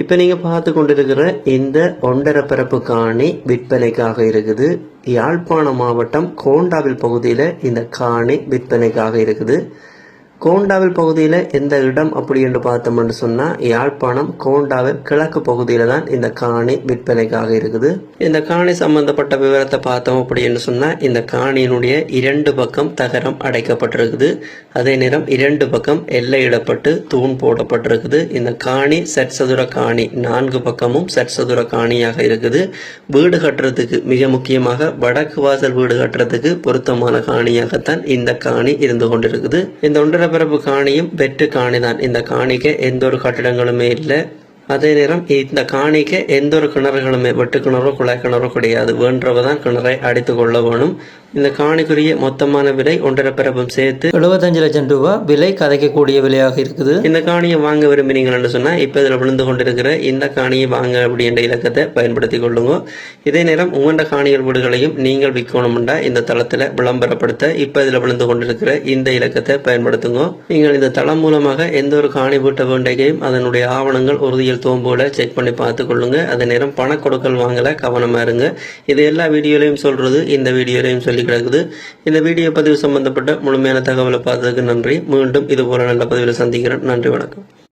இப்போ நீங்கள் பார்த்து கொண்டிருக்கிற இந்த ஒன்றரை பரப்பு காணி விற்பனைக்காக இருக்குது. யாழ்ப்பாணம் மாவட்டம் கோண்டாவில் பகுதியில் இந்த காணி விற்பனைக்காக இருக்குது. கோண்டாவில் பகுதியில் எந்த இடம் அப்படி என்று பார்த்தோம்னு சொன்னால் யாழ்ப்பாணம் கோண்டாவில் கிழக்கு பகுதியில் தான் இந்த காணி விற்பனைக்காக இருக்குது. இந்த காணி சம்பந்தப்பட்ட விவரத்தை பார்த்தோம் அப்படின்னு சொன்னால் இந்த காணியினுடைய இரண்டு பக்கம் தகரம் அடைக்கப்பட்டிருக்குது. அதே நேரம் இரண்டு பக்கம் எல்லையிடப்பட்டு தூண் போடப்பட்டிருக்குது. இந்த காணி சற்சதுர காணி நான்கு பக்கமும் சற்சதுர காணியாக இருக்குது. வீடு கட்டுறதுக்கு மிக முக்கியமாக வடக்கு வாசல் வீடு கட்டுறதுக்கு பொருத்தமான காணியாகத்தான் இந்த காணி இருந்து கொண்டிருக்குது. இந்த ஒன்றரை பிறப்பு காணியும் வெற்று காணி தான் இந்த காணிக்கு எந்த ஒரு கட்டிடங்களுமே இல்லை. அதே நேரம் இந்த காணிக்கு எந்த ஒரு கிணறுகளுமே வெட்டு கிணறோ குழாய் கிணறோ கிடையாது. வேண்டவ தான் கிணறை அடித்து கொள்ள வேணும். இந்த காணிக்குரிய மொத்தமான விலை ஒன்றரை பிறப்பும் சேர்த்து எழுபத்தஞ்சு லட்சம் ரூபாய் விலை கதைக்கக்கூடிய விலையாக இருக்குது. இந்த காணியை வாங்க விரும்பினீங்கன்னு சொன்னால் இப்போ இதில் விழுந்து கொண்டிருக்கிற இந்த காணியை வாங்க அப்படின்ற இலக்கத்தை பயன்படுத்தி கொள்ளுங்க. இதே நேரம் உங்களோட காணிகள் வீடுகளையும் நீங்கள் விற்கணும்டா இந்த தளத்தில் விளம்பரப்படுத்த இப்போ இதில் விழுந்து கொண்டிருக்கிற இந்த இலக்கத்தை பயன்படுத்துங்க. நீங்கள் இந்த தளம் மூலமாக எந்த ஒரு காணி வீட்ட வேண்டையும் அதனுடைய ஆவணங்கள் உறுதியில் தோம்போல செக் பண்ணி பார்த்து கொள்ளுங்க. அதே நேரம் பண கொடுக்கல் வாங்கல கவனமா இருங்க. இது எல்லா வீடியோலையும் சொல்றது இந்த வீடியோலையும் சொல்லி கிடக்குது இந்த வீடியோ பதிவு சம்பந்தப்பட்ட முழுமையான தகவலை பார்த்ததுக்கு நன்றி. மீண்டும் இது போல நல்ல பதிவில் சந்திக்கிறேன். நன்றி வணக்கம்.